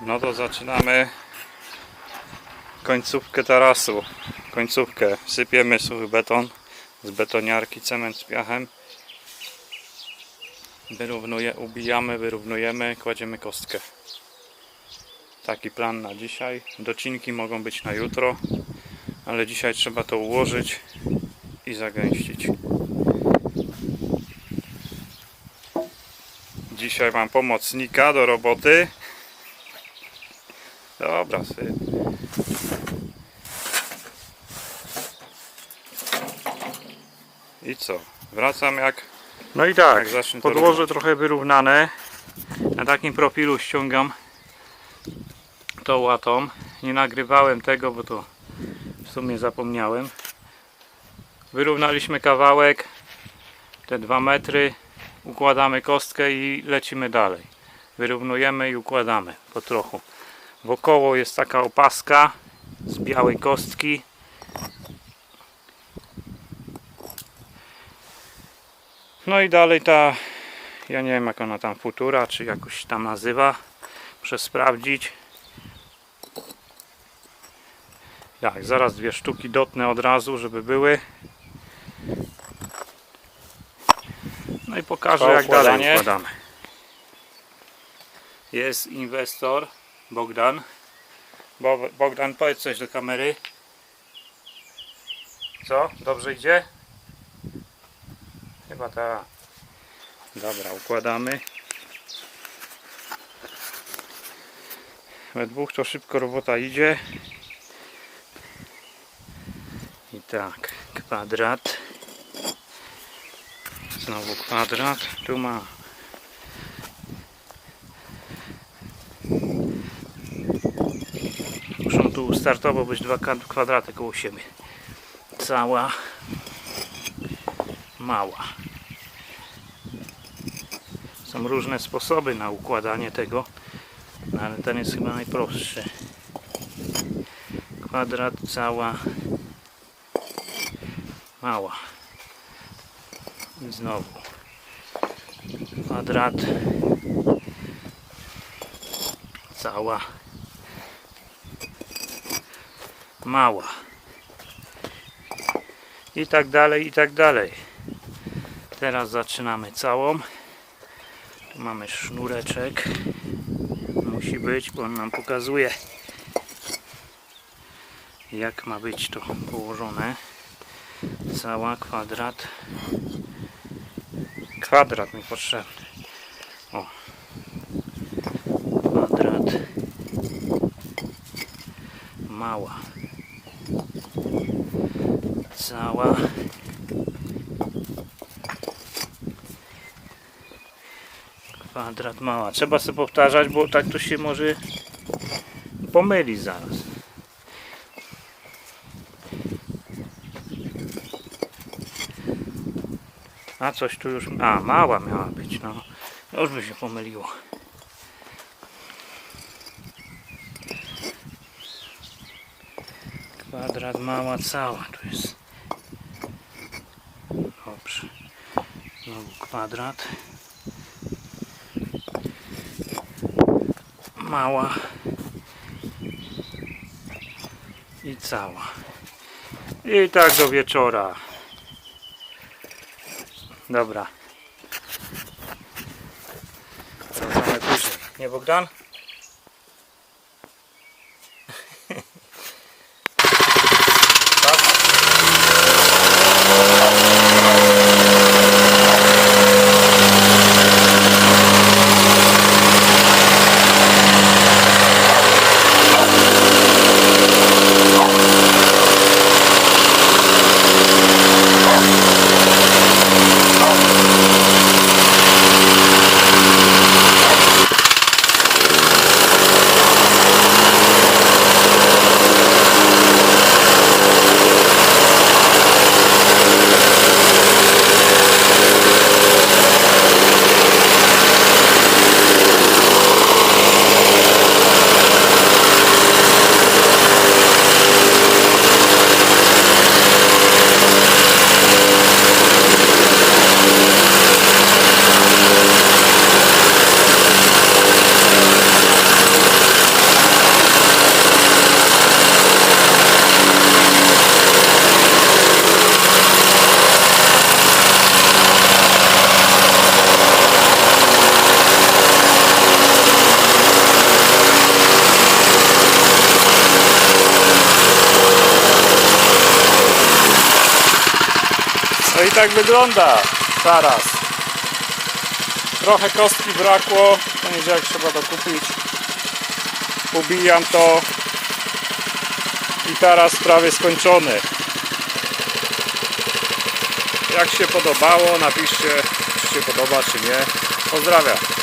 No to zaczynamy końcówkę tarasu. Końcówkę. Sypiemy suchy beton z betoniarki, cement z piachem. Wyrównuje, ubijamy, wyrównujemy, kładziemy kostkę. Taki plan na dzisiaj. Docinki mogą być na jutro, ale dzisiaj trzeba to ułożyć i zagęścić. Dzisiaj mam pomocnika do roboty. Dobra, syp. I co? Wracam jak No i tak, Jak to podłoże trochę wyrównane. Na takim profilu ściągam tą łatą. Nie nagrywałem tego, bo to w sumie zapomniałem. Wyrównaliśmy kawałek, te dwa metry. Układamy kostkę i lecimy dalej. Wyrównujemy i układamy po trochu. Wokoło jest taka opaska z białej kostki. No i dalej ta, ja nie wiem jak ona tam futura, czy jakoś tam nazywa. Muszę sprawdzić. Tak, zaraz dwie sztuki dotnę od razu, żeby były. No i pokażę To jak dalej układamy. Jest inwestor Bogdan. Bo, Bogdan, powiedz coś do kamery. Co? Dobrze idzie? Chyba tak. Dobra, układamy. We dwóch to szybko robota idzie. I tak, kwadrat. Znowu kwadrat. Tu ma. Tu startowo być dwa kwa- kwadraty koło siebie. Cała. Mała. Są różne sposoby na układanie tego, no ale ten jest chyba najprostszy. Kwadrat, cała, mała. I znowu. Kwadrat, cała, mała. I tak dalej, i tak dalej. Teraz zaczynamy całą. Tu mamy sznureczek. Musi być, bo on nam pokazuje jak ma być to położone. Cała kwadrat. Kwadrat mi potrzebny. O. Kwadrat. Mała. Cała. Kwadrat mała. Trzeba sobie powtarzać, bo tak to się może pomyli zaraz. A coś tu już. A, mała miała być, no. Już by się pomyliło. Kwadrat mała cała tu jest. Dobrze. Znowu kwadrat. Mała. I cała. I tak do wieczora. Dobra. Nie Bogdan? No i tak wygląda zaraz. Trochę kostki brakło, poniedziałek trzeba dokupić. Ubijam to i teraz prawie skończony. Jak się podobało, napiszcie czy się podoba czy nie. Pozdrawiam.